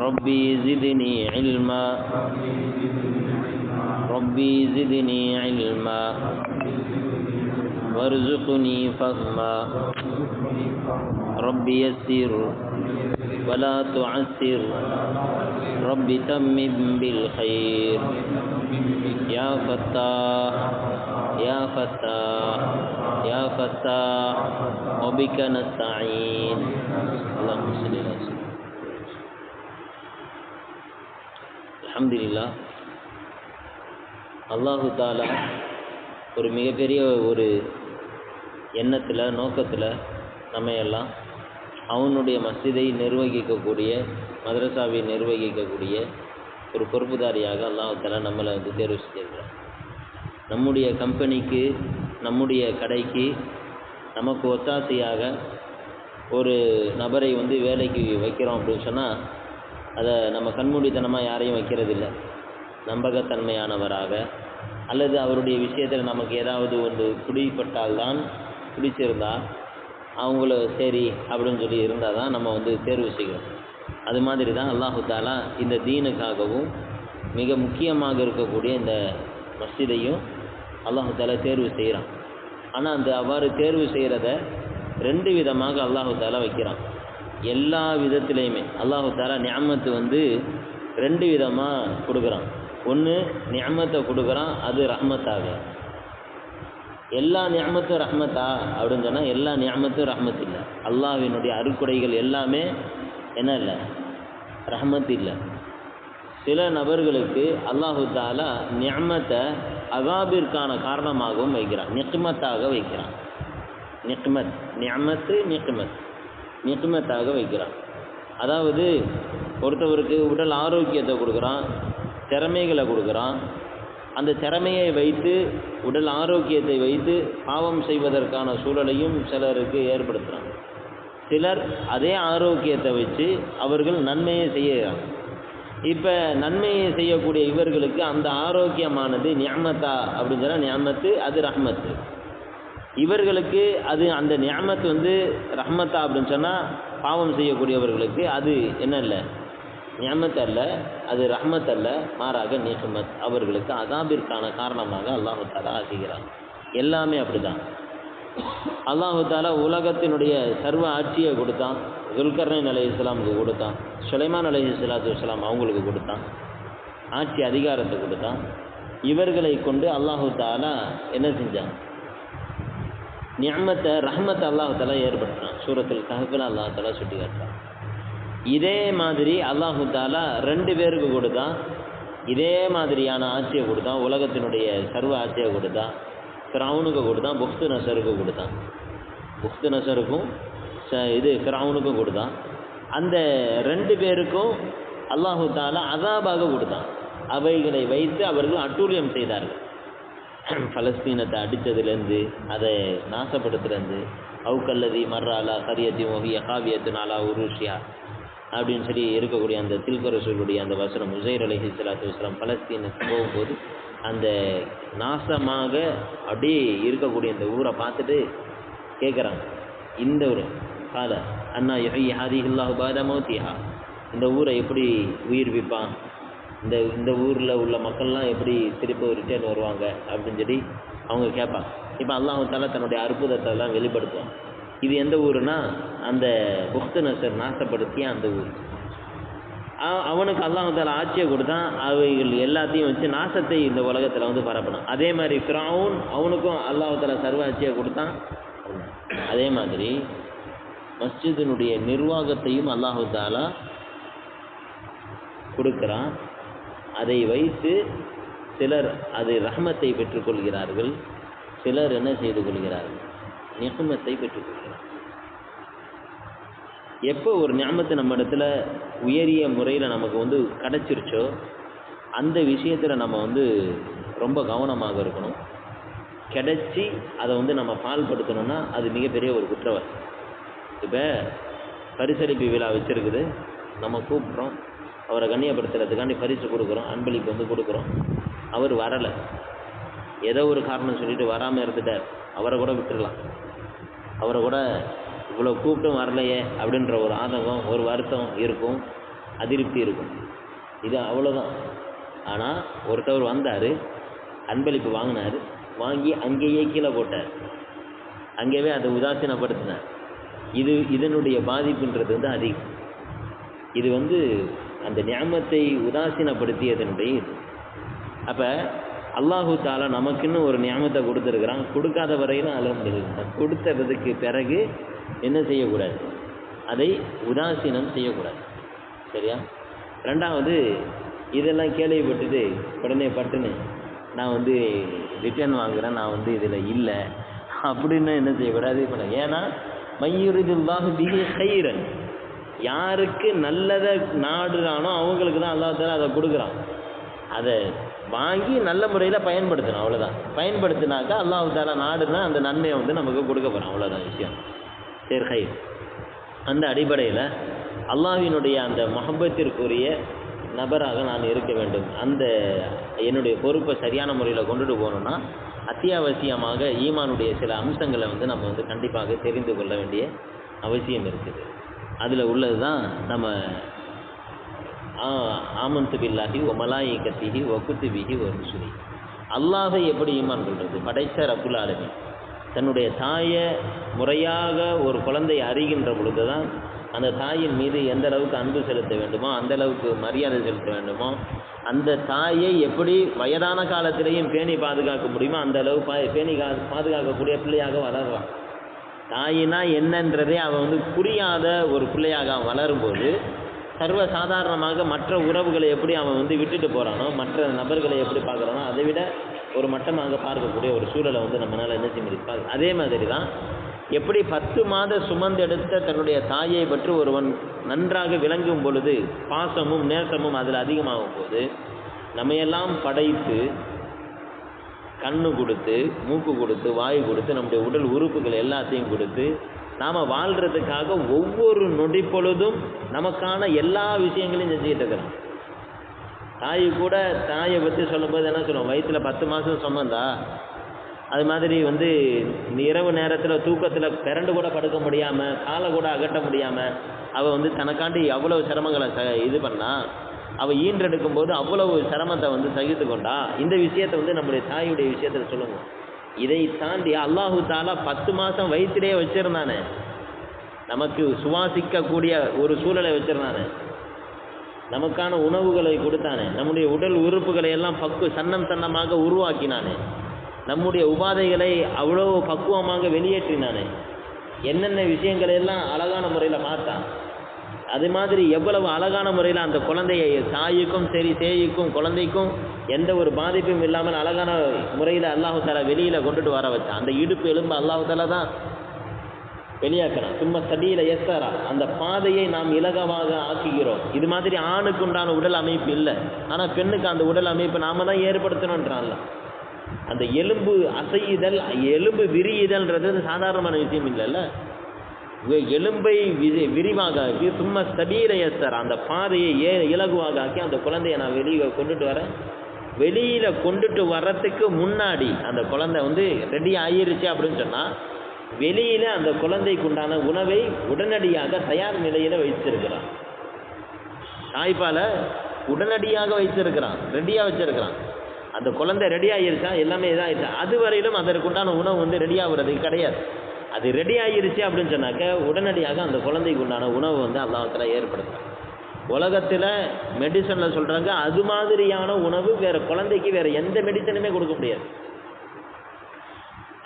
ربي زدني علما. ربي زدني علما. وارزقني فهما. ربي يسر ولا تعسر. رب تمم بالخير. يا فتاح يا فتاح يا فتاح. وبك نستعين. اللهم صل على அலமதுல்லா அல்லாஹு தாலா ஒரு மிகப்பெரிய ஒரு எண்ணத்தில் நோக்கத்தில் நம்ம அவனுடைய மஸ்ஜிதை நிர்வகிக்கக்கூடிய மதரசாவை நிர்வகிக்கக்கூடிய ஒரு பொறுப்புதாரியாக அல்லாஹால நம்மளை வந்து தேர்வு செஞ்சிருக்கிறான். நம்முடைய கம்பெனிக்கு நம்முடைய கடைக்கு நமக்கு ஒத்தாசையாக ஒரு நபரை வந்து வேலைக்கு வைக்கிறோம் அப்படின்னு சொன்னால் அதை நம்ம கண்மூடித்தனமாக யாரையும் வைக்கிறதில்ல. நம்பகத்தன்மையானவராக. அல்லது அவருடைய விஷயத்தில் நமக்கு ஏதாவது ஒன்று பிடிப்பட்டால்தான் பிடிச்சிருந்தா அவங்கள சரி அப்படின்னு சொல்லி இருந்தால் தான் நம்ம வந்து தேர்வு செய்கிறோம். அது மாதிரி தான் அல்லாஹு தாலா இந்த தீனுக்காகவும் மிக முக்கியமாக இருக்கக்கூடிய இந்த மஸ்ஜிதையும் அல்லாஹு தாலா தேர்வு செய்கிறான். ஆனால் அந்த அவ்வாறு தேர்வு செய்கிறத ரெண்டு விதமாக அல்லாஹு தாலா வைக்கிறான். எல்லா விதத்திலையுமே. அல்லாஹு தாலா ஞாமத்து வந்து ரெண்டு விதமாக கொடுக்குறான். ஒன்று ஞாமத்தை கொடுக்குறான் அது ரஹ்மத்தாக. எல்லா ஞாமத்தும் ரஹ்மத்தா? அப்படின்னு சொன்னால் எல்லா ஞாமத்தும் ரஹ்மத் இல்லை. அல்லாஹ்வினுடைய அறுக்குடைகள் எல்லாமே என்ன இல்லை? ரஹ்மத் இல்லை. சில நபர்களுக்கு அல்லாஹு தாலா ஞாமத்தை அகாபிற்கான காரணமாகவும் வைக்கிறான். நிக்மத்தாக வைக்கிறான். நிக்மத் ஞாமத்து நிக்மத். நிக்மத்தாக வைக்கிறான். அதாவது ஒருத்தவருக்கு உடல் ஆரோக்கியத்தை கொடுக்குறான் திறமைகளை கொடுக்குறான். அந்த திறமையை வைத்து உடல் ஆரோக்கியத்தை வைத்து பாவம் செய்வதற்கான சூழலையும் சிலருக்கு ஏற்படுத்துகிறாங்க சிலர் அதே ஆரோக்கியத்தை வச்சு அவர்கள் நன்மையை செய்யறாங்க இப்போ நன்மையை செய்யக்கூடிய இவர்களுக்கு அந்த ஆரோக்கியமானது ஞாமத்தா அப்படின்னு சொன்னால் ஞாமத்து அது ரஹ்மத்து. இவர்களுக்கு அது அந்த ஞாமத்து வந்து ரஹ்மத்தா அப்படின்னு சொன்னால் பாவம் செய்யக்கூடியவர்களுக்கு அது என்ன இல்லை? ஞாமத் அல்ல அது ரஹ்மத் அல்ல மாறாக நிஹ்மத் அவர்களுக்கு அதாபிற்கான காரணமாக அல்லாஹு தாலா ஆக்குகிறான். எல்லாமே அப்படிதான் அல்லாஹு தாலா உலகத்தினுடைய சர்வ ஆட்சியை கொடுத்தான். துல்கர்ணன் அலி இஸ்லாமுக்கு கொடுத்தான். சுலைமான் அலி இஸ்லாத்து இஸ்லாம் அவங்களுக்கு கொடுத்தான். ஆட்சி அதிகாரத்தை கொடுத்தான். இவர்களை கொண்டு அல்லாஹு தாலா என்ன செஞ்சான்? நியமத்தை ரஹ்மத்தை அல்லாஹு தாலா ஏற்படுத்தினான் சூரத்தில் கஹபில் அல்லாஹு சுட்டி காட்டுறான். இதே மாதிரி அல்லாஹு தாலா ரெண்டு பேருக்கு கொடுத்தான் இதே மாதிரியான ஆட்சியை கொடுத்தான் உலகத்தினுடைய சர்வ ஆட்சியை கொடுத்தான் ஃபிரவுனுக்கு கொடுத்தான் புக்து நசருக்கு கொடுத்தான் புக்து நசருக்கும் ச இது ஃபிரவுனுக்கும் கொடுத்தான் அந்த ரெண்டு பேருக்கும் அல்லாஹு தாலா அதாபாக கொடுத்தான். அவைகளை வைத்து அவர்கள் அட்டூழியம் செய்தார்கள். பலஸ்தீனத்தை அடித்ததுலேருந்து அதை நாசப்படுத்துலேருந்து அவுக்கல்லதி மர்ராலா கரியத்தி மொஹிய காவியத்து நாலா உருஷியா அப்படின்னு சொல்லி இருக்கக்கூடிய அந்த தில்கரசூலுடைய அந்த வசனம் உசைர் அலஹி சலாத்து வஸ்லாம் பலஸ்தீனுக்கு போகும்போது அந்த நாசமாக அப்படியே இருக்கக்கூடிய அந்த ஊரை பார்த்துட்டு கேட்குறாங்க இந்த ஒரு கால அண்ணா யொஹி ஹாதி இல்லாஹு பாத மௌத்திஹா. இந்த ஊரை எப்படி உயிர்விப்பான் இந்த இந்த ஊரில் உள்ள மக்கள்லாம் எப்படி திருப்பி ரிட்டர்ன் வருவாங்க அப்படின்னு சொல்லி அவங்க கேட்பாங்க. இப்போ அல்லாஹு தன்னுடைய அற்புதத்தை எல்லாம் வெளிப்படுத்துவான். இது எந்த ஊருனா அந்த புக்து நசர் நாசப்படுத்திய அந்த ஊர். அவ- அவனுக்கு அல்லாஹ் ஆட்சியை கொடுத்தான். அவைகள் எல்லாத்தையும் வச்சு நாசத்தை இந்த உலகத்தில் வந்து பரப்பணும். அதே மாதிரி ஃபிரௌன் அவனுக்கும் அல்லாஹ் சர்வ ஆட்சியை கொடுத்தான். அதே மாதிரி மஸ்ஜிதினுடைய நிர்வாகத்தையும் அல்லாஹு தாலா கொடுக்குறான். அதை வைத்து சிலர் அது ரஹமத்தை பெற்றுக்கொள்கிறார்கள். சிலர் என்ன செய்து கொள்கிறார்கள்? நிகமத்தை பெற்றுக்கொள்கிறார்கள். எப்போ ஒரு ஞாபகத்தை நம்ம இடத்துல உயரிய முறையில் நமக்கு வந்து கிடச்சிருச்சோ அந்த விஷயத்தில் நம்ம வந்து ரொம்ப கவனமாக இருக்கணும். கிடைச்சி அதை வந்து நம்ம பால்படுத்தணும்னா அது மிகப்பெரிய ஒரு குற்றவாளி. இப்போ பரிசளிப்பு விழா வச்சுருக்குது. நம்ம கூப்பிட்றோம். அவரை கண்ணியப்படுத்துறதுக்காண்டி பரிசு கொடுக்குறோம் அன்பளிப்பு வந்து கொடுக்குறோம். அவர் வரலை. ஏதோ ஒரு காரணம் சொல்லிட்டு வராமல் இருந்துட்டார். அவரை கூட விட்டுறலாம். அவரை கூட இவ்வளோ கூப்பிட்டும் வரலையே அப்படின்ற ஒரு ஆதங்கம் ஒரு வருத்தம் இருக்கும் அதிருப்தி இருக்கும். இது அவ்வளோதான் ஆனால் ஒருத்தவர் வந்தார் அன்பளிப்பு வாங்கினார் வாங்கி அங்கேயே கீழே போட்டார். அங்கேயே அதை உதாசீனப்படுத்தினார். இது இதனுடைய பாதிப்புன்றது வந்து அதிகம். இது வந்து அந்த ஞாபகத்தை உதாசீனப்படுத்தியதனுடைய இது அப்போ அல்லாஹு தாலா நமக்குன்னு ஒரு ஞாபகத்தை கொடுத்துருக்குறான். கொடுக்காத வரையிலும் அலமதுல்லா கொடுத்ததுக்கு பிறகு என்ன செய்யக்கூடாது? அதை உதாசீனம் செய்யக்கூடாது. சரியா? ரெண்டாவது இதெல்லாம் கேள்விப்பட்டுட்டு உடனே பட்டுன்னு நான் வந்து ரிட்டர்ன் வாங்குகிறேன் நான் வந்து இதில் இல்லை. அப்படின்னு என்ன செய்யக்கூடாது? இப்போ ஏன்னா மையுரிதுல்லாஹு பிஹி ஹைரன் யாருக்கு நல்லதை நாடுறானோ அவங்களுக்கு தான் அல்லாகுதாலா அதை கொடுக்குறான். அதை வாங்கி நல்ல முறையில் பயன்படுத்தணும் அவ்வளோதான் பயன்படுத்தினாக்கா அல்லாஹ் தாலா நாடுனா அந்த நன்மையை வந்து நமக்கு கொடுக்க போகிறோம் அவ்வளோதான் விஷயம். சரி ஹை. அந்த அடிப்படையில் அல்லாஹினுடைய அந்த மஹப்பத்திற்குரிய நபராக நான் இருக்க வேண்டும். அந்த என்னுடைய பொறுப்பை சரியான முறையில் கொண்டுட்டு போகணுன்னா அத்தியாவசியமாக ஈமானுடைய சில அம்சங்களை வந்து நம்ம வந்து கண்டிப்பாக தெரிந்து கொள்ள வேண்டிய அவசியம் இருக்குது. அதில் உள்ளது தான் நம்ம ஆமந்து பில்லாஹி ஒ மலாயிகத்திஹி ஒ குத்துபிஹி ஒ ருசுலி. அல்லாஹை எப்படி ஈமான் கொள்வது படைத்த ரப்புல் ஆலமீன். தன்னுடைய தாயை முறையாக ஒரு குழந்தை அறிகின்ற பொழுது தான் அந்த தாயின் மீது எந்த அளவுக்கு அன்பு செலுத்த வேண்டுமோ அந்த அளவுக்கு மரியாதை செலுத்த வேண்டுமோ அந்த தாயை எப்படி வயதான காலத்திலேயும் பேணி பாதுகாக்க முடியுமோ அந்த அளவு பா பேணி கா பாதுகாக்கக்கூடிய பிள்ளையாக வளர்றான். தாயினா என்னன்றதே அவன் வந்து புரியாத ஒரு பிள்ளையாக அவன் வளரும்போது சர்வ சாதாரணமாக மற்ற உறவுகளை எப்படி அவன் வந்து விட்டுட்டு போகிறானோ மற்ற நபர்களை எப்படி பார்க்குறானோ அதை விட ஒரு மட்டமாக பார்க்கக்கூடிய ஒரு சூழலை வந்து நம்மளால் என்ன செய்ய முடியும்? அதே மாதிரி தான் எப்படி பத்து மாத சுமந்தெடுத்த தன்னுடைய தாயை பற்றி ஒருவன் நன்றாக விளங்கும் பொழுது பாசமும் நேசமும் அதில் அதிகமாகும் போது நம்மையெல்லாம் படைத்து கண்ணு கொடுத்து மூக்கு கொடுத்து வாய் கொடுத்து நம்முடைய உடல் உறுப்புகள் எல்லாத்தையும் கொடுத்து நாம் வாழ்கிறதுக்காக ஒவ்வொரு நொடி பொழுதும் நமக்கான எல்லா விஷயங்களையும் செஞ்சுக்கிட்டு இருக்கிறோம். தாய் கூட தாயை பற்றி சொல்லும்போது என்ன சொல்லுவோம்? வயிற்றில் பத்து மாதம் சுமந்தா அது மாதிரி வந்து இரவு நேரத்தில் தூக்கத்தில் பிறண்டு கூட படுக்க முடியாமல் காலை கூட அகட்ட முடியாமல் அவள் வந்து தனக்காண்டி எவ்வளோ சிரமங்களை ச இது பண்ணா அவள் ஈன்றெடுக்கும் போது அவ்வளவு சிரமத்தை வந்து சகித்து கொண்டா இந்த விஷயத்தை வந்து நம்முடைய தாயுடைய விஷயத்தில் சொல்லுங்க. இதை தாண்டி அல்லாஹு தாலா பத்து மாதம் வயிற்றிலே வச்சிருந்தானே. நமக்கு சுவாசிக்கக்கூடிய ஒரு சூழலை வச்சிருந்தானே. நமக்கான உணவுகளை கொடுத்தானே. நம்முடைய உடல் உறுப்புகளை எல்லாம் பக்கு சன்னம் சன்னமாக உருவாக்கினானே. நம்முடைய உபாதைகளை அவ்வளோ பக்குவமாக வெளியேற்றினானே. என்னென்ன விஷயங்களை எல்லாம் அழகான முறையில் பார்த்தான் அது மாதிரி எவ்வளவு அழகான முறையில் அந்த குழந்தையை தாய்க்கும் சரி சேய்க்கும் குழந்தைக்கும் எந்த ஒரு பாதிப்பும் இல்லாமல் அழகான முறையில் அல்லாஹு தாலா வெளியில் கொண்டுட்டு வர வச்சான் அந்த இடுப்பு எலும்பு அல்லாஹு தாலா தான் வெளியாக்குறான். சும்மா சடியில் எஸ்ஸாரா அந்த பாதையை நாம் இலகமாக ஆக்குகிறோம். இது மாதிரி ஆணுக்கு உண்டான உடல் அமைப்பு இல்லை. ஆனால் பெண்ணுக்கு அந்த உடல் அமைப்பு நாம தான் ஏற்படுத்தணுன்றான்ல அந்த எலும்பு அசையுதல் எலும்பு விரியுதல்ன்றது சாதாரணமான விஷயம் இல்லைல்ல. எலும்பை விரி விரிவாக ஆக்கி சும்மா சபீரையஸ்தர் அந்த பாதையை ஏ இலகுவாக ஆக்கி அந்த குழந்தைய நான் வெளியே கொண்டுட்டு வரேன். வெளியில் கொண்டுட்டு வர்றதுக்கு முன்னாடி அந்த குழந்தை வந்து ரெடி ஆயிருச்சு அப்படின்னு சொன்னால் வெளியில் அந்த குழந்தைக்கு உண்டான உணவை உடனடியாக தயார் நிலையில் வைத்திருக்கிறான். தாய்ப்பாலை உடனடியாக வைத்திருக்கிறான் ரெடியாக வச்சிருக்கிறான். அந்த குழந்தை ரெடி எல்லாமே இதாகிடுச்சா அது வரையிலும் அதற்குண்டான உணவு வந்து ரெடி ஆகுறது கிடையாது. அது ரெடி ஆகிருச்சு அப்படின்னு சொன்னாக்க உடனடியாக அந்த குழந்தைக்கு உண்டான உணவு வந்து அல்லாஹத்தில் ஏற்படுத்துறான். உலகத்தில் மெடிசனில் சொல்கிறாங்க அது மாதிரியான உணவு வேற குழந்தைக்கு வேற எந்த மெடிசனுமே கொடுக்க முடியாது.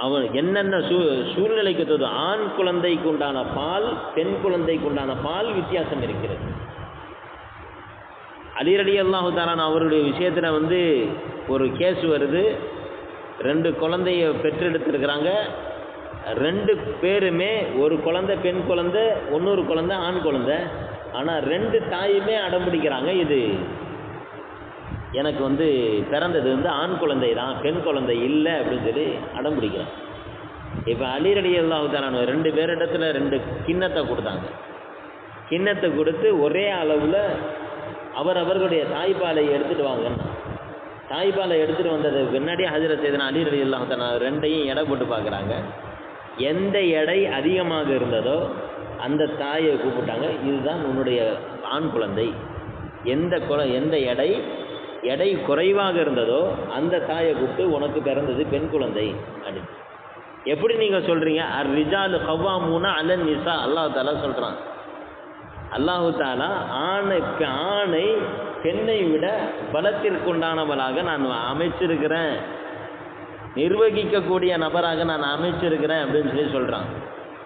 அவன் என்னென்ன சூ சூழ்நிலைக்கு தோது ஆண் குழந்தைக்கு உண்டான பால் பெண் குழந்தைக்கு உண்டான பால் வித்தியாசம் இருக்கிறது. அலிரடி அல்லாஹு தாரான் அவருடைய விஷயத்தில் வந்து ஒரு கேஸ் வருது. ரெண்டு குழந்தைய பெற்றெடுத்திருக்கிறாங்க. ரெண்டு பேருமே ஒரு குழந்தை பெண் குழந்தை இன்னொரு குழந்தை ஆண் குழந்தை. ஆனால் ரெண்டு தாயுமே அடம்பிடிக்கிறாங்க இது. எனக்கு வந்து பிறந்தது வந்து ஆண் குழந்தை தான் பெண் குழந்தை இல்லை அப்படின்னு சொல்லி அடம் பிடிக்கிறான் இப்போ அலிரடி அல்லாஹு நான் ரெண்டு பேரிடத்தில் ரெண்டு கிண்ணத்தை கொடுத்தாங்க. கிண்ணத்தை கொடுத்து ஒரே அளவில் அவர் அவர்களுடைய தாய்ப்பாலை எடுத்துகிட்டு வாங்கன்னா. தாய்ப்பாலை எடுத்துகிட்டு வந்ததுக்கு பின்னாடி ஹஜரத் செய்தனா அலிரடி ரலி அல்லாஹ் ரெண்டையும் எடை போட்டு பார்க்குறாங்க. எந்த எடை அதிகமாக இருந்ததோ அந்த தாயை கூப்பிட்டாங்க இதுதான் உன்னுடைய ஆண் குழந்தை. எந்த குல எந்த எடை எடை குறைவாக இருந்ததோ அந்த தாயை கூப்பிட்டு உனக்கு பிறந்தது பெண் குழந்தை. அப்படின்னு. எப்படி நீங்கள் சொல்கிறீங்க அர் ரிஜாலு கவ்வாமூனா அலன் நிசா. அல்லாஹு தாலா சொல்கிறான் அல்லாஹு தாலா ஆணை ஆணை பெண்ணை விட பலத்திற்குண்டானவளாக நான் அமைச்சிருக்கிறேன். நிர்வகிக்கக்கூடிய நபராக நான் அமைச்சிருக்கிறேன் அப்படின்னு சொல்லி சொல்கிறான்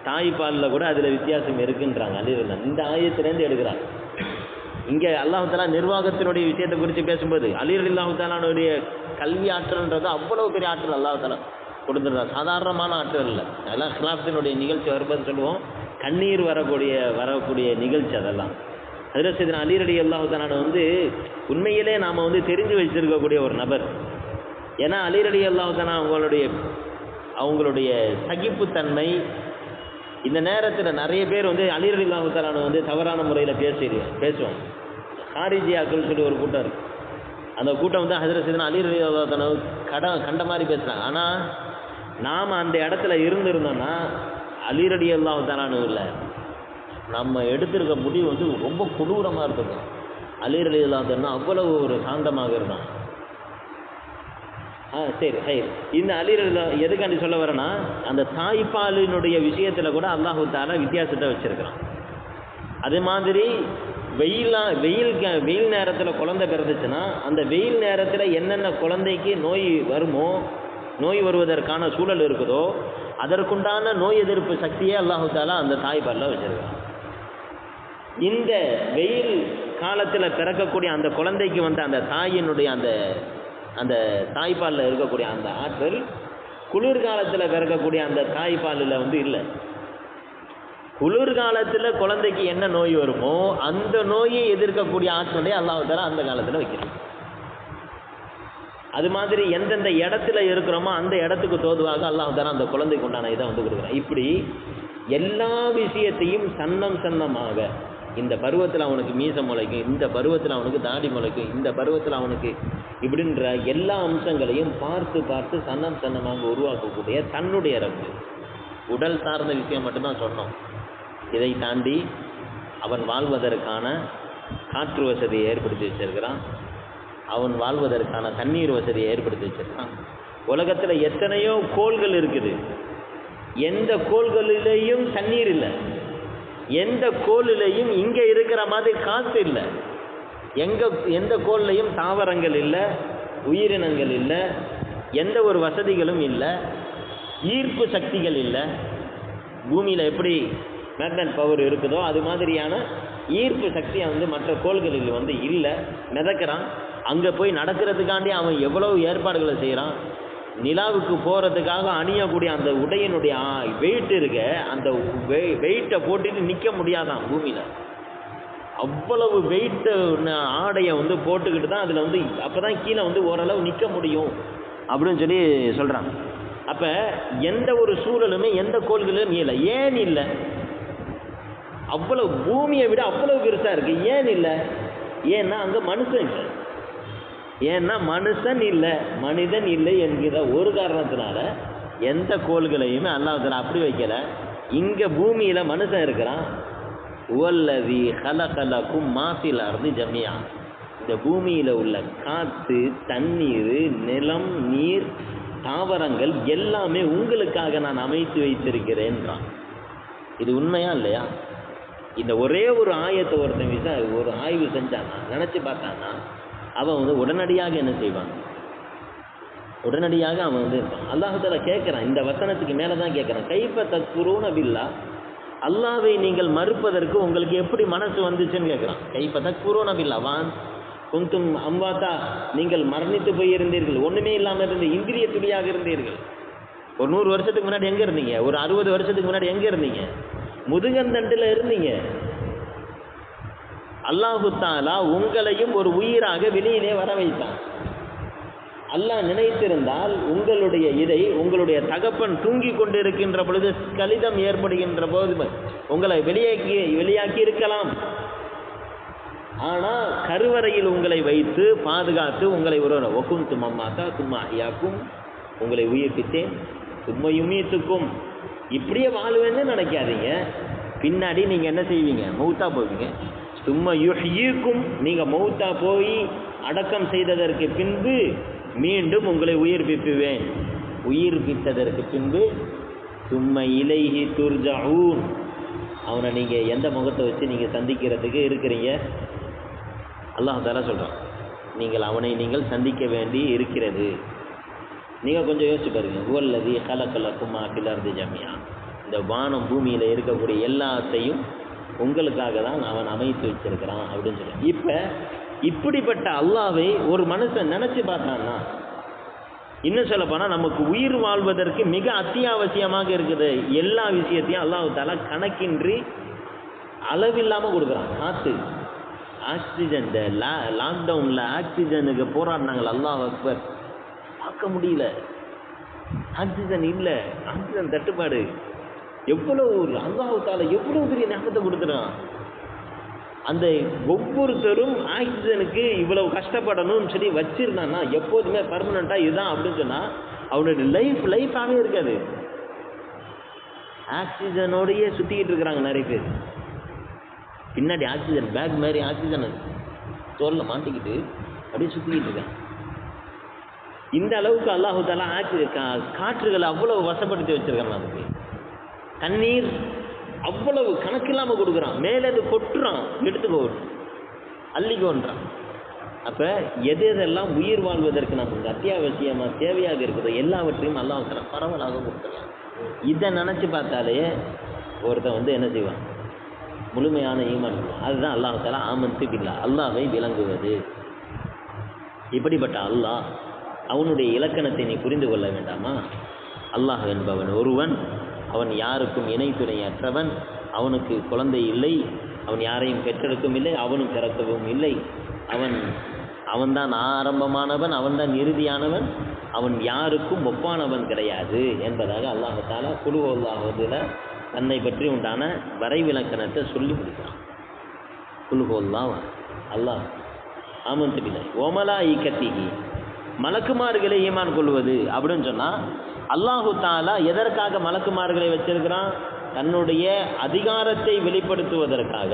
தாய்ப்பாலில் கூட அதில் வித்தியாசம் இருக்குன்றாங்க அலிரல்லா இந்த ஆயத்திலேருந்து எடுக்கிறாங்க இங்கே அல்லாஹாலா நிர்வாகத்தினுடைய விஷயத்தை குறித்து பேசும்போது அலிர் அல்லாஹு கல்வி ஆற்றல்ன்றது அவ்வளோ பெரிய ஆற்றல் அல்லாஹாலா தாலா சாதாரணமான ஆற்றல் இல்லை. அதெல்லாம் ஹிலாஃபத்தினுடைய நிகழ்ச்சி வரும்போது சொல்லுவோம்? கண்ணீர் வரக்கூடிய வரக்கூடிய நிகழ்ச்சி அதெல்லாம். அதில் செய்த அலிரடி அல்லாஹாலான வந்து உண்மையிலே நாம் வந்து தெரிஞ்சு வச்சிருக்கக்கூடிய ஒரு நபர். ஏன்னா அலிரடி அல்லாஹு அவங்களுடைய அவங்களுடைய சகிப்புத்தன்மை இந்த நேரத்தில் நிறைய பேர் வந்து அலிரடி அல்லாஹாலான வந்து தவறான முறையில் பேசி பேசுவோம் ஹாரிஜியாக்கள் சொல்லி ஒரு கூட்டம் இருக்கு. அந்த கூட்டம் வந்து ஹசரத் சீதனா அலி ரலி கட கண்ட மாதிரி பேசுகிறாங்க ஆனால் நாம் அந்த இடத்துல இருந்திருந்தோம்னா அலிரடி ரடி இல்லை. நம்ம எடுத்திருக்க முடிவு வந்து ரொம்ப கொடூரமாக இருந்திருக்கும். அலி இல்லாதன்னா அவ்வளவு ஒரு சாந்தமாக இருந்தான். ஆ சரி ஹை இந்த அலி எதுக்காண்டி சொல்ல வரேன்னா அந்த தாய்ப்பாலினுடைய விஷயத்தில் கூட அல்லாஹு தாலா வித்தியாசத்தை வச்சுருக்கிறான். அதே மாதிரி வெயிலா வெயில் க- வெயில் நேரத்தில் குழந்தை பிறந்துச்சுன்னா அந்த வெயில் நேரத்தில் என்னென்ன குழந்தைக்கு நோய் வருமோ நோய் வருவதற்கான சூழல் இருக்குதோ அதற்குண்டான நோய் எதிர்ப்பு சக்தியே அல்லாஹு தாலா அந்த தாய்ப்பாலில் வச்சிருக்கான் இந்த வெயில் காலத்தில் பிறக்கக்கூடிய அந்த குழந்தைக்கு வந்த அந்த தாயினுடைய அந்த அந்த தாய்ப்பாலில் இருக்கக்கூடிய அந்த ஆற்றல் குளிர்காலத்தில் பிறக்கக்கூடிய அந்த தாய்ப்பாலில் வந்து இல்லை. குளிர்காலத்தில் குழந்தைக்கு என்ன நோய் வருமோ அந்த நோயை எதிர்க்கக்கூடிய ஆற்றலை அல்லாஹ் அந்த காலத்தில் வைக்கிறான். அது மாதிரி எந்தெந்த இடத்துல இருக்கிறோமோ அந்த இடத்துக்கு தோதுவாக அல்லாஹ் அந்த குழந்தைக்கு உண்டான இதை வந்து கொடுக்குறான். இப்படி எல்லா விஷயத்தையும் சன்னம் சன்னமாக இந்த பருவத்தில் அவனுக்கு மீச முளைக்கும் இந்த பருவத்தில் அவனுக்கு தாடி முளைக்கும் இந்த பருவத்தில் அவனுக்கு இப்படின்ற எல்லா அம்சங்களையும் பார்த்து பார்த்து சன்னம் சன்னமாக உருவாக்கக்கூடிய தன்னுடைய ரப்பு. உடல் சார்ந்த விஷயம் மட்டும்தான் சொன்னோம். இதை தாண்டி அவன் வாழ்வதற்கான காற்று வசதியை ஏற்படுத்தி வச்சிருக்கிறான். அவன் வாழ்வதற்கான தண்ணீர் வசதியை ஏற்படுத்தி வச்சிருக்கான் உலகத்தில் எத்தனையோ கோள்கள் இருக்குது. எந்த கோள்களிலேயும் தண்ணீர் இல்லை. எந்த கோளிலையும் இங்கே இருக்கிற மாதிரி காற்று இல்லை. எங்க எந்த கோள்லையும் தாவரங்கள் இல்லை உயிரினங்கள் இல்லை எந்த ஒரு வசதிகளும் இல்லை ஈர்ப்பு சக்திகள் இல்லை. பூமியில் எப்படி மேக்னட் பவர் இருக்குதோ அது மாதிரியான ஈர்ப்பு சக்தி வந்து மற்ற கோள்களில் வந்து இல்லை. மிதக்கிறான். அங்கே போய் நடக்கிறதுக்காண்டி அவன் எவ்வளவு ஏற்பாடுகளை செய்கிறான் நிலாவுக்கு போகிறதுக்காக அணியக்கூடிய அந்த உடையினுடைய வெயிட் இருக்க அந்த வெயிட்டை போட்டுட்டு நிற்க முடியாதான் பூமியில். அவ்வளவு வெயிட்டு ஆடையை வந்து போட்டுக்கிட்டு தான் அதில் வந்து அப்போ தான் கீழே வந்து ஓரளவு நிற்க முடியும் அப்படின்னு சொல்லி சொல்கிறாங்க அப்போ எந்த ஒரு சூழலுமே எந்த கோள்களும் இல்லை. ஏன் இல்லை? அவ்வளவு பூமியை விட அவ்வளவு பெருசாக இருக்குது ஏன் இல்லை? ஏன்னா அங்கே மனுஷன் இல்லை. ஏன்னா மனுஷன் இல்லை மனிதன் இல்லை என்கிற ஒரு காரணத்தினால எந்த கோள்களையுமே அல்லாஹத்தில் அப்படி வைக்கல. இங்கே பூமியில் மனுஷன் இருக்கிறான். உவல்லதி ஹலகலக்கும் மாசில் அருந்து ஜமியா. இந்த பூமியில் உள்ள காற்று தண்ணீர் நிலம் நீர் தாவரங்கள் எல்லாமே உங்களுக்காக நான் அமைத்து வைத்திருக்கிறேன்றான். இது உண்மையா இல்லையா? இந்த ஒரே ஒரு ஆயத்தை ஒருத்தன் விசா ஒரு ஆய்வு செஞ்சானா நினச்சி பார்த்தானா? அவன் வந்து உடனடியாக என்ன செய்வான்? உடனடியாக அவன் வந்து இருப்பான். அல்லாஹால கேட்குறான் இந்த வசனத்துக்கு மேலே தான் கேட்குறான். கைப்ப தக்குருன பில்லா? அல்லாவை நீங்கள் மறுப்பதற்கு உங்களுக்கு எப்படி மனசு வந்துச்சுன்னு கேட்குறான். கைப்ப தக்குருன பில்லா? வான் குந்தும் அம்பாத்தா நீங்கள் மரணித்து போயிருந்தீர்கள். ஒன்றுமே இல்லாமல் இருந்த இந்திரிய துணியாக இருந்தீர்கள். ஒரு நூறு வருஷத்துக்கு முன்னாடி எங்கே இருந்தீங்க? ஒரு அறுபது வருஷத்துக்கு முன்னாடி எங்கே இருந்தீங்க? முதுகந்தண்டில் இருந்தீங்க. அல்லாஹு தாலா உங்களையும் ஒரு உயிராக வெளியிலே வர வைத்தான். அல்லாஹ் நினைத்திருந்தால் உங்களுடைய இதை உங்களுடைய தகப்பன் தூங்கி கொண்டிருக்கின்ற பொழுது கலிதம் ஏற்படுகின்ற போது உங்களை வெளியாக்கி வெளியாக்கி இருக்கலாம். ஆனால் கருவறையில் உங்களை வைத்து பாதுகாத்து உங்களை ஒரு ஒக்கும் தும்மாத்தா தும்மா ஐயாக்கும் உங்களை உயிர்ப்பித்தேன் தும்மையுமீத்துக்கும் இப்படியே வாழ்வேன்னு நினைக்காதீங்க. பின்னாடி நீங்கள் என்ன செய்வீங்க? மௌத்தா போவீங்க. சும்மா யுஹ்யீக்கும் நீங்கள் மௌத்தா போய் அடக்கம் செய்ததற்கு பின்பு மீண்டும் உங்களை உயிர்ப்பிப்புவேன் உயிர்ப்பித்ததற்கு பின்பு சும்மா இலைஹி துர்ஜாவூன் அவனை நீங்கள் எந்த முகத்தை வச்சு நீங்கள் சந்திக்கிறதுக்கு இருக்கிறீங்க? அல்லாஹ் சொல்கிறான் நீங்கள் அவனை நீங்கள் சந்திக்க வேண்டி இருக்கிறது. நீங்கள் கொஞ்சம் யோசிச்சு பாருங்கள் ஹுவல்லதி கலக்கலக்குமா கிளர்ந்து ஜமியா இந்த வானம் பூமியில் இருக்கக்கூடிய எல்லாத்தையும் உங்களுக்காக தான் அவன் அமைத்து வச்சிருக்கிறான் அப்படின்னு சொல்லி. இப்போ இப்படிப்பட்ட அல்லாவை ஒரு மனுஷன் நினச்சி பார்த்தான்னா இன்னும் சொல்ல போனால் நமக்கு உயிர் வாழ்வதற்கு மிக அத்தியாவசியமாக இருக்குது. எல்லா விஷயத்தையும் அல்லாஹ் தாலா கணக்கின்றி அளவில்லாமல் கொடுக்குறான். காற்று ஆக்சிஜன் இந்த லா லாக்டவுனில் ஆக்சிஜனுக்கு போராடினாங்களே அல்லாஹ் அக்பர். பார்க்க முடியல. ஆக்சிஜன் இல்லை. ஆக்சிஜன் தட்டுப்பாடு. எவ்வளவு அல்லாஹால எவ்வளவு பெரிய ஞாபகத்தை கொடுத்துறான் அந்த ஒவ்வொருத்தரும் ஆக்சிஜனுக்கு இவ்வளவு கஷ்டப்படணும்னு சொல்லி வச்சிருந்தான்னா எப்போதுமே பர்மனண்ட்டாக இதுதான் அப்படின்னு சொன்னால் அவனுடைய லைஃப் லைஃபாகவே இருக்காது. ஆக்சிஜனோடையே சுற்றிக்கிட்டு இருக்கிறாங்க நிறைய பேர். பின்னாடி ஆக்சிஜன் பேக் மாதிரி ஆக்சிஜன் தோலில் மாட்டிக்கிட்டு அப்படியே சுற்றிக்கிட்டு இருக்காங்க. இந்த அளவுக்கு அல்லாஹு தாலா ஆக்சி கா- காற்றுகளை அவ்வளவு வசப்படுத்தி வச்சுருக்காங்க நமக்கு. தண்ணீர் அவ்வளவு கணக்கில்லாம கொடுக்குறான். மேலே அது கொட்டுறான். எடுத்துக்கோ. அள்ளிக்கோன்றான் அப்போ எது எதெல்லாம் உயிர் வாழ்வதற்கு நமக்கு அத்தியாவசியமாக தேவையாக இருக்குதோ எல்லாவற்றையும் அல்லாஹ் பரவலாக கொடுத்துடலாம் இதை நினச்சி பார்த்தாலே ஒருத்தன் வந்து என்ன செய்வான்? முழுமையான ஈமான் அதுதான் அல்லாஹ் தாலா ஆமந்து பில்லா. விளங்குவது. இப்படிப்பட்ட அல்லாஹ் அவனுடைய இலக்கணத்தை நீ புரிந்து கொள்ள வேண்டாமா? அல்லாஹ் என்பவன் ஒருவன் அவன் யாருக்கும் இணை துணையற்றவன் அவனுக்கு குழந்தை இல்லை அவன் யாரையும் பெற்றெடுக்கவும் இல்லை அவனும் பிறக்கவும் இல்லை. அவன் அவன்தான் ஆரம்பமானவன் அவன்தான் இறுதியானவன் அவன் யாருக்கும் ஒப்பானவன் கிடையாது என்பதாக அல்லாஹாலா குழு அல்லாஹதில் தன்னை பற்றி உண்டான வரைவிலக்கணத்தை சொல்லி முடிக்கிறான். குழுகோல்லா அல்லாஹ் ஆமன் பிள்ளை ஓமலா ஈக்கத்திகி மலக்குமார்களை ஈமான் கொள்வது அப்படின்னு சொன்னால் அல்லாஹு தாலா எதற்காக மலக்குமார்களை வச்சிருக்கிறான்? தன்னுடைய அதிகாரத்தை வெளிப்படுத்துவதற்காக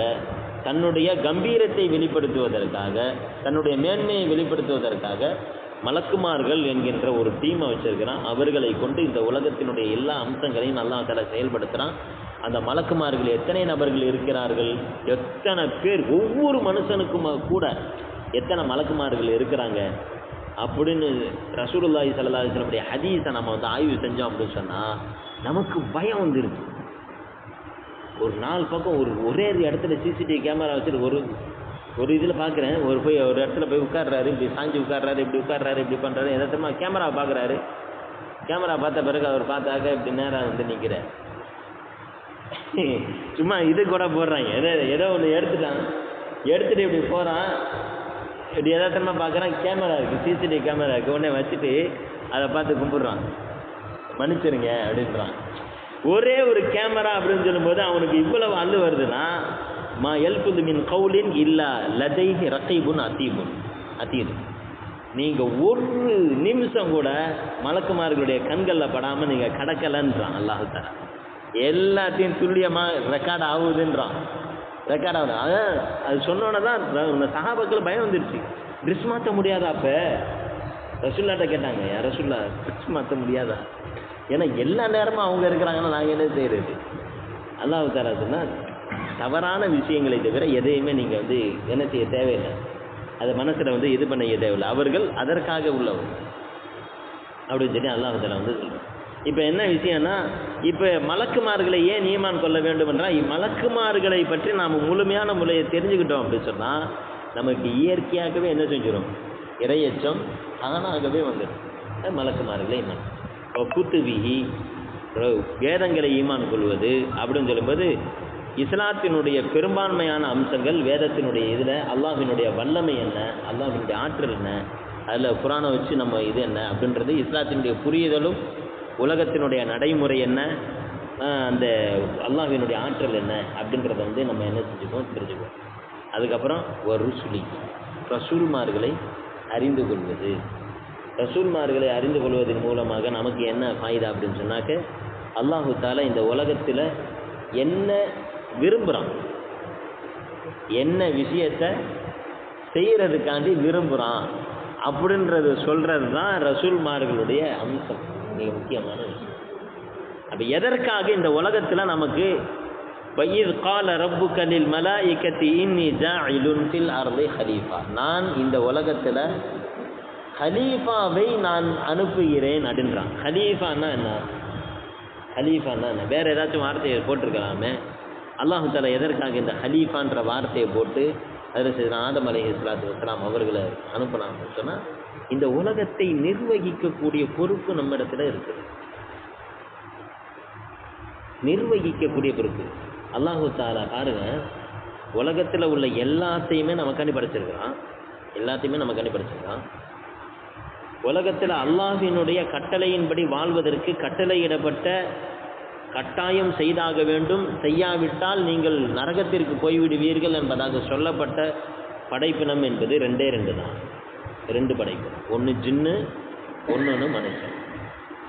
தன்னுடைய கம்பீரத்தை வெளிப்படுத்துவதற்காக தன்னுடைய மேன்மையை வெளிப்படுத்துவதற்காக மலக்குமார்கள் என்கின்ற ஒரு டீமை வச்சிருக்கிறான். அவர்களை கொண்டு இந்த உலகத்தினுடைய எல்லா அம்சங்களையும் நல்லா தாலா செயல்படுத்துகிறான் அந்த மலக்குமார்கள் எத்தனை நபர்கள் இருக்கிறார்கள்? எத்தனை பேர் ஒவ்வொரு மனுஷனுக்கும் கூட எத்தனை மலக்குமார்கள் இருக்கிறாங்க? அப்படின்னு ரசூலுல்லாஹி சல்லா அலைஹி ஹதீஸை நம்ம வந்து ஆய்வு செஞ்சோம் அப்படின்னு சொன்னால் நமக்கு பயம் வந்துருது. ஒரு நாலு பக்கம் ஒரு ஒரே இடத்துல சிசிடிவி கேமரா வச்சுட்டு ஒரு ஒரு இதில் பார்க்குறேன் ஒரு போய் ஒரு இடத்துல போய் உட்காடுறாரு இப்படி சாஞ்சி உட்காடுறாரு இப்படி உட்காடுறாரு இப்படி பண்ணுறாரு எதார்த்தமா கேமரா பார்க்குறாரு கேமரா பார்த்த பிறகு அவர் பார்த்தாக்க இப்படி நேராக வந்து நிற்கிறார் சும்மா இது கூட போடுறாங்க. ஏதோ ஏதோ ஒன்று எடுத்துட்டான். எடுத்துகிட்டு இப்படி போகிறான் இப்படி எதாத்தனமாக பார்க்குறான் கேமரா இருக்குது சிசிடிவி கேமரா இருக்குது உடனே வச்சுட்டு அதை பார்த்து கும்பிட்றான். மன்னிச்சிருங்க அப்படின்றான். ஒரே ஒரு கேமரா அப்படின்னு சொல்லும்போது அவனுக்கு இவ்வளவு அல்லு வருதுன்னா மா எல்புது மின் கவுலின் இல்லா லதைஹி ரத்தைபுன் அத்தீபுன். அத்தீது. நீங்கள் ஒரு நிமிஷம் கூட மலக்குமார்களுடைய கண்களில் படாமல் நீங்கள் கடக்கலைன்றான் அல்லாஹு தஆலா. எல்லாத்தையும் துல்லியமாக ரெக்கார்ட் ஆகுதுன்றான். ரெக்கார்ட் ஆகுது. அதான் அது சொன்னோன்னே தான் இந்த சகாபாக்கள் பயம் வந்துருச்சு. ட்ரெஸ் மாற்ற முடியாதா அப்போ? ரசுல்லாட்ட கேட்டாங்க யார் ரசுல்லா ட்ரெஸ் மாற்ற முடியாதா? ஏன்னா எல்லா நேரமும் அவங்க இருக்கிறாங்கன்னா நாங்கள் என்ன செய்கிறது அல்லாஹ் தாரா சொன்னால் தவறான விஷயங்களை தவிர எதையுமே நீங்கள் வந்து என்ன செய்ய தேவையில்லை. அதை மனசில் வந்து இது பண்ண தேவையில்லை அவர்கள் அதற்காக உள்ளவர்கள் அப்படின்னு சொல்லி அல்லாஹ் தாலா வந்து சொல்கிறேன் இப்போ என்ன விஷயம்னா இப்போ மலக்குமார்களை ஏன் நியமான் கொள்ள வேண்டும் என்றால் மலக்குமார்களை பற்றி நாம் முழுமையான முறையை தெரிஞ்சுக்கிட்டோம் அப்படின்னு சொன்னால் நமக்கு இயற்கையாகவே என்ன செஞ்சிடும் இரையச்சம் தானாகவே வந்துடும் மலக்குமார்களை ஈமான். இப்போ குத்துவிஹி வேதங்களை ஈமான் கொள்வது அப்படின்னு சொல்லும்போது இஸ்லாத்தினுடைய பெரும்பான்மையான அம்சங்கள் வேதத்தினுடைய இதில் அல்லாஹினுடைய வல்லமை என்ன அல்லாஹினுடைய ஆற்றல் என்ன அதில் குரானை வச்சு நம்ம இது என்ன அப்படின்றது இஸ்லாத்தினுடைய புரியுதலும் உலகத்தினுடைய நடைமுறை என்ன? அந்த அல்லாஹினுடைய ஆற்றல் என்ன? அப்படின்றத வந்து நம்ம என்ன செஞ்சுக்குவோம்? தெரிஞ்சுக்குவோம். அதுக்கப்புறம் ஒரு ருசுலி. ரசூல்மார்களை அறிந்து கொள்வது. ரசூல்மார்களை அறிந்து கொள்வதன் மூலமாக நமக்கு என்ன ஃபாய்தா அப்படின்னு சொன்னாக்க அல்லாஹு தாலா இந்த உலகத்தில் என்ன விரும்புகிறான் என்ன விஷயத்தை செய்கிறதுக்காண்டி விரும்புகிறான் அப்படின்றது சொல்கிறது தான் ரசூல்மார்களுடைய அம்சம். மிக முக்கியமான விஷயம். அப்போ எதற்காக இந்த உலகத்தில் நமக்கு வயிர் கால ரப்பு கலில் மலாயிக்கத்தி இன்னி ஜாயிலுன் ஃபில் ஹலீஃபா. நான் இந்த உலகத்தில் ஹலீஃபாவை நான் அனுப்புகிறேன் அப்படின்றான். ஹலீஃபான்னா என்ன? ஹலீஃபான்னா என்ன? வேற ஏதாச்சும் வார்த்தையை போட்டிருக்கலாமே. அல்லாஹு தாலா எதற்காக இந்த ஹலீஃபான்ற வார்த்தையை போட்டு அதில் செய்த ஆதம் அலை இஸ்லாத்து வஸ்லாம் அவர்களை அனுப்பினான்னு சொன்னால் இந்த உலகத்தை நிர்வகிக்கக்கூடிய பொறுப்பு நம்ம இடத்துல இருக்குது நிர்வகிக்கக்கூடிய பொறுப்பு. அல்லாஹு தாலா பாருங்க உலகத்தில் உள்ள எல்லாத்தையுமே நமக்காண்டி படைச்சிருக்கிறான் எல்லாத்தையுமே நமக்காண்டி படைச்சிருக்கான் உலகத்தில் அல்லாஹினுடைய கட்டளையின்படி வாழ்வதற்கு கட்டளையிடப்பட்ட கட்டாயம் செய்தாக வேண்டும். செய்யாவிட்டால் நீங்கள் நரகத்திற்கு போய்விடுவீர்கள் என்பதாக சொல்லப்பட்ட படைப்பினம் என்பது ரெண்டே ரெண்டு தான். ரெண்டு படைப்பு ஒன்று ஜின்னு ஒன்று மனுஷன்.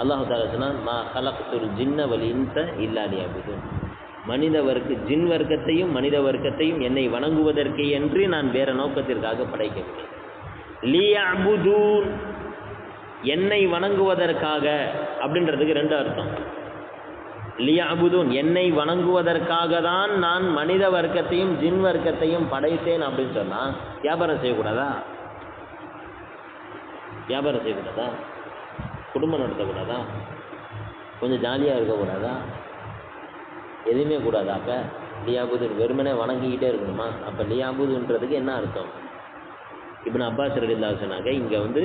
அல்லாஹு தாலா மா ஹலக்துல் ஜின்ன வல் இன்ச இல்லாதி அபுது மனித வர்க்க ஜின் வர்க்கத்தையும் மனித வர்க்கத்தையும் என்னை வணங்குவதற்கு என்று நான் வேற நோக்கத்திற்காக படைக்கவில்லை. லியஅபுதூன். என்னை வணங்குவதற்காக அப்படின்றதுக்கு ரெண்டு அர்த்தம். லியாபுதூன் என்னை வணங்குவதற்காக தான் நான் மனித வர்க்கத்தையும் ஜின் வர்க்கத்தையும் படைத்தேன் அப்படின்னு சொன்னால் வியாபாரம் செய்யக்கூடாதா? வியாபாரம் செய்யக்கூடாதா? குடும்பம் நடத்தக்கூடாதா? கொஞ்சம் ஜாலியாக இருக்கக்கூடாதா? எதுவுமே கூடாதா அப்போ லியாபுது வெறுமனே வணங்கிக்கிட்டே இருக்கணுமா? அப்போ லியாபுதுன்றதுக்கு என்ன அர்த்தம்? இப்னு அப்பாஸ் ரலில்லா சொன்னாங்க இங்கே வந்து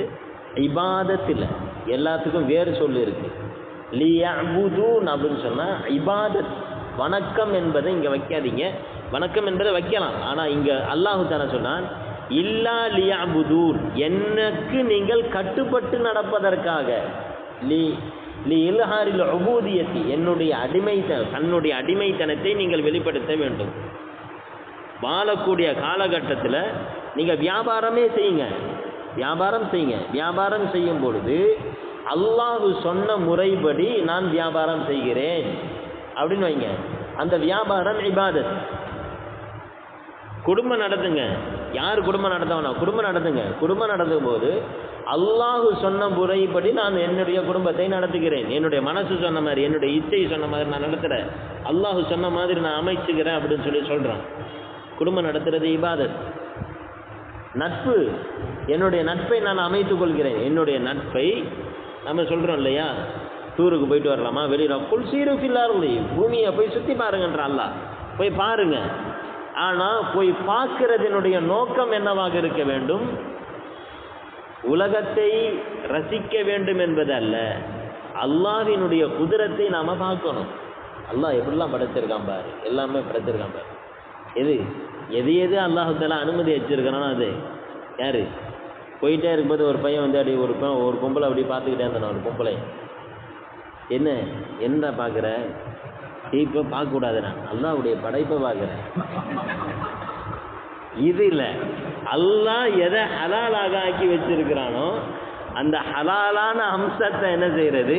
இபாதத்தில் எல்லாத்துக்கும் வேறு சொல்லு இருக்குது லியாபுதூன் அப்படின்னு சொன்னால் இபாதத் வணக்கம் என்பதை இங்கே வைக்காதீங்க. வணக்கம் என்பதை வைக்கலாம். ஆனால் இங்கே அல்லாஹு தானே சொன்னான் இல்லா லியாபுதூன். எனக்கு நீங்கள் கட்டுப்பட்டு நடப்பதற்காக. லி லி இல்ஹாரில் அபூதியத்தி என்னுடைய அடிமை தன்னுடைய அடிமைத்தனத்தை நீங்கள் வெளிப்படுத்த வேண்டும். வாழக்கூடிய காலகட்டத்தில் நீங்கள் வியாபாரமே செய்யுங்க. வியாபாரம் செய்யுங்க. வியாபாரம் செய்யும் பொழுது அல்லாஹு சொன்ன முறைப்படி நான் வியாபாரம் செய்கிறேன். அப்படின்னு வைங்க. அந்த வியாபாரம் இபாதத். குடும்பம் நடத்துங்க. யார் குடும்பம் நடத்தவனா குடும்பம் நடத்துங்க. குடும்பம் நடத்தும் போது அல்லாஹு சொன்ன முறைப்படி நான் என்னுடைய குடும்பத்தை நடத்துகிறேன். என்னுடைய மனசு சொன்ன மாதிரி என்னுடைய இச்சை சொன்ன மாதிரி நான் நடத்துகிறேன் அல்லாஹு சொன்ன மாதிரி நான் அமைச்சுக்கிறேன் அப்படின்னு சொல்லி சொல்கிறான் குடும்பம் நடத்துறது இபாதத். நட்பு. என்னுடைய நட்பை நான் அமைத்துக் கொள்கிறேன். என்னுடைய நட்பை நம்ம சொல்கிறோம் இல்லையா? டூருக்கு போயிட்டு வரலாமா? வெளியில் ஃபுல் சீரு ஃபில்லாருளி பூமியை போய் சுற்றி பாருங்கன்ற போய் பாருங்கள் ஆனால் போய் பார்க்கிறதனுடைய நோக்கம் என்னவாக இருக்க வேண்டும்? உலகத்தை ரசிக்க வேண்டும் என்பது அல்ல அல்லாவினுடைய குதிரத்தை நாம் பார்க்கணும். அல்லாஹ் எப்படிலாம் படைச்சிருக்கான் பாரு. எல்லாமே படைச்சிருக்கான் பாரு. எது? எது எது அல்லாஹால அனுமதி வச்சிருக்கிறானோ அது. யார்? போயிட்டே இருக்கும்போது ஒரு பையன் வந்து அப்படி ஒரு ஒரு கும்பலை அப்படி பார்த்துக்கிட்டே இருந்தான் ஒரு பொம்பளை. என்ன? என்ன பார்க்குற? இப்போ பார்க்கக்கூடாது நான் அல்லாவுடைய படைப்பை பார்க்குறேன். இது இல்லை. அல்லாஹ் எதை ஹலாலாக ஆக்கி வச்சிருக்கிறானோ அந்த ஹலாலான அம்சத்தை என்ன செய்கிறது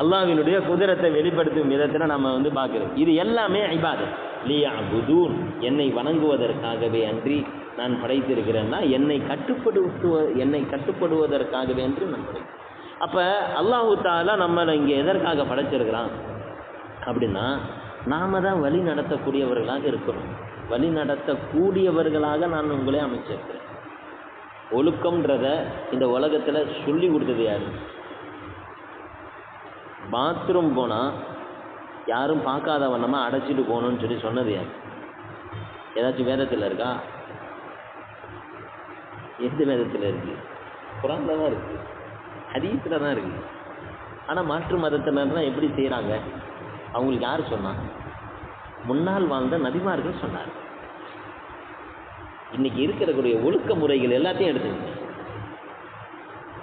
அல்லாவினுடைய குதிரத்தை வெளிப்படுத்தும் விதத்தில் நம்ம வந்து பார்க்குறோம். இது எல்லாமே ஐபாதத் லியா புதூன் என்னை வணங்குவதற்காகவே அன்றி நான் படைத்திருக்கிறேன்னா என்னை கட்டுப்படுத்துவ என்னை கட்டுப்படுவதற்காகவே என்று நான் படைத்தேன் அப்போ அல்லாஹு தாலா நம்மளை இங்கே எதற்காக படைச்சிருக்கிறான்? அப்படின்னா நாம தான் வழி நடத்தக்கூடியவர்களாக இருக்கிறோம் வழி நடத்தக்கூடியவர்களாக நான் உங்களே அமைச்சிருக்கிறேன். ஒழுக்கம்ன்றத இந்த உலகத்தில் சொல்லி கொடுத்தது யார்? பாத்ரூம் போனால் யாரும் பார்க்காத வண்ணமாக அடைச்சிட்டு போகணும்னு சொல்லி சொன்னது யார்? ஏதாச்சும் வேதத்தில் இருக்கா? எந்த வேதத்தில் இருக்குது குரானில் தான் இருக்குது ஹதீஸில் தான் இருக்குது ஆனால் மாற்று மதத்தினர்லாம் எப்படி செய்கிறாங்க அவங்களுக்கு யார் சொன்னா? முன்னால் வாழ்ந்த நபிமார்கள் சொன்னார் இன்னைக்கு இருக்கக்கூடிய ஒழுக்க முறைகள் எல்லாத்தையும் எடுத்துக்கோங்க.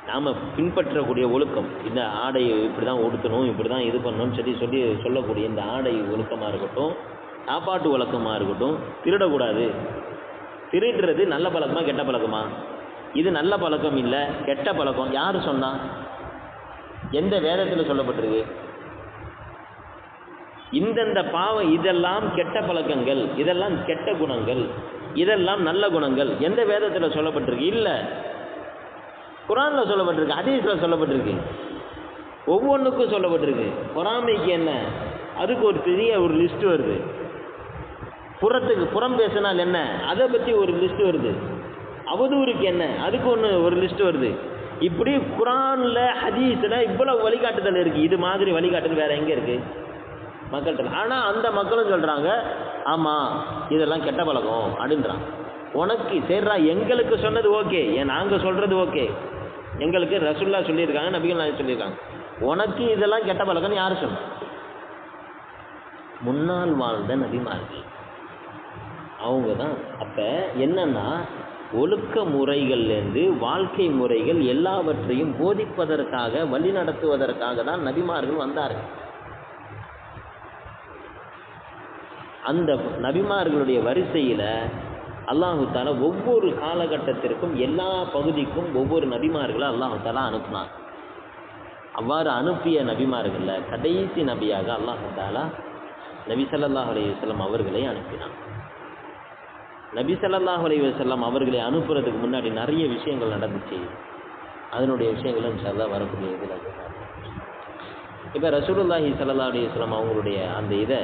நாம் பின்பற்றக்கூடிய ஒழுக்கம் இந்த ஆடை இப்படி தான் உடுத்தணும் இப்படி தான் இது பண்ணணும்னு சொல்லி சொல்லி சொல்லக்கூடிய இந்த ஆடை ஒழுக்கமாக இருக்கட்டும் சாப்பாட்டு ஒழுக்கமாக இருக்கட்டும் திருடக்கூடாது. திருடுறது நல்ல பழக்கமா கெட்ட பழக்கமா? இது நல்ல பழக்கம் இல்லை கெட்ட பழக்கம். யார் சொன்னால் எந்த வேதத்தில் சொல்லப்பட்டிருக்கு? இந்தந்த பாவம் இதெல்லாம் கெட்ட பழக்கங்கள் இதெல்லாம் கெட்ட குணங்கள் இதெல்லாம் நல்ல குணங்கள் எந்த வேதத்தில் சொல்லப்பட்டிருக்கு? இல்லை. குரானில் சொல்லப்பட்டிருக்கு ஹதீஸில் சொல்லப்பட்டிருக்கு. ஒவ்வொன்றுக்கும் சொல்லப்பட்டிருக்கு. பொறாமைக்கு என்ன? அதுக்கு ஒரு பெரிய ஒரு லிஸ்ட் வருது. புறத்துக்கு புறம் பேசினால் என்ன? அதை பற்றி ஒரு லிஸ்ட் வருது. அவதூறுக்கு என்ன? அதுக்கு ஒன்று ஒரு லிஸ்ட் வருது. இப்படி குரானில் ஹதீஸில் இவ்வளோ வழிகாட்டுதல் இருக்குது இது மாதிரி வழிகாட்டுதல் வேறு எங்கே இருக்குது மக்கள்கிட்ட. ஆனால் அந்த மக்களும் சொல்கிறாங்க ஆமாம் இதெல்லாம் கெட்ட பழக்கம் அப்படின்றான் உனக்கு சரிடா எங்களுக்கு சொன்னது ஓகே. ஏன் நாங்கள் சொல்கிறது ஓகே. எங்களுக்கு ரசுல்லா சொல்லியிருக்காங்க நபிகள் நாயகம் சொல்லியிருக்காங்க. உனக்கு இதெல்லாம் கெட்ட பழக்கம்னு யார் சொன்ன? முன்னால் வாழ்ந்த நபிமார்கள். அவங்க தான் அப்போ என்னன்னா ஒழுக்க முறைகள்லேருந்து வாழ்க்கை முறைகள் எல்லாவற்றையும் போதிப்பதற்காக வழி நடத்துவதற்காக தான் நபிமார்கள் வந்தார்கள். அந்த நபிமார்களுடைய வரிசையில் அல்லாஹு தாலா ஒவ்வொரு காலகட்டத்திற்கும் எல்லா பகுதிக்கும் ஒவ்வொரு நபிமார்களை அல்லாஹு தாலா அனுப்புனான். அவ்வாறு அனுப்பிய நபிமார்களில் கடைசி நபியாக அல்லாஹு தாலா நபி சல்லாஹ் அலைஹி அவர்களை அனுப்பினான். நபி சல்லாஹ் அலைஹி அவர்களை அனுப்புறதுக்கு முன்னாடி நிறைய விஷயங்கள் நடந்துச்சு. அதனுடைய விஷயங்களும் இன்ஷால்லா வரக்கூடிய இதில். இப்போ ரசூலுல்லாஹி ஸல்லல்லாஹு அலைஹி அவங்களுடைய அந்த இதை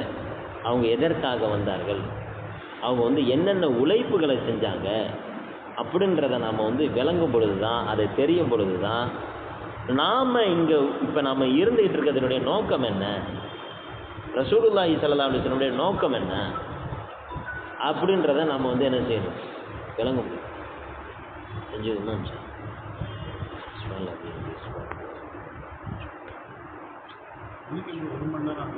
அவங்க எதற்காக வந்தார்கள்? அவங்க வந்து என்னென்ன உழைப்புகளை செஞ்சாங்க? அப்படின்றத நாம் வந்து விளங்கும் பொழுது தான் அதை தெரியும் பொழுது தான் நாம் இங்கே இப்போ நாம் இருந்துகிட்டு இருக்கிறதுனுடைய நோக்கம் என்ன? ரசூலுல்லாஹி சல்லா அலைஹி நோக்கம் என்ன? அப்படின்றத நம்ம வந்து என்ன செய்யணும்? விளங்க முடியும் செஞ்சதுன்னா ஒரு மணி நேரம்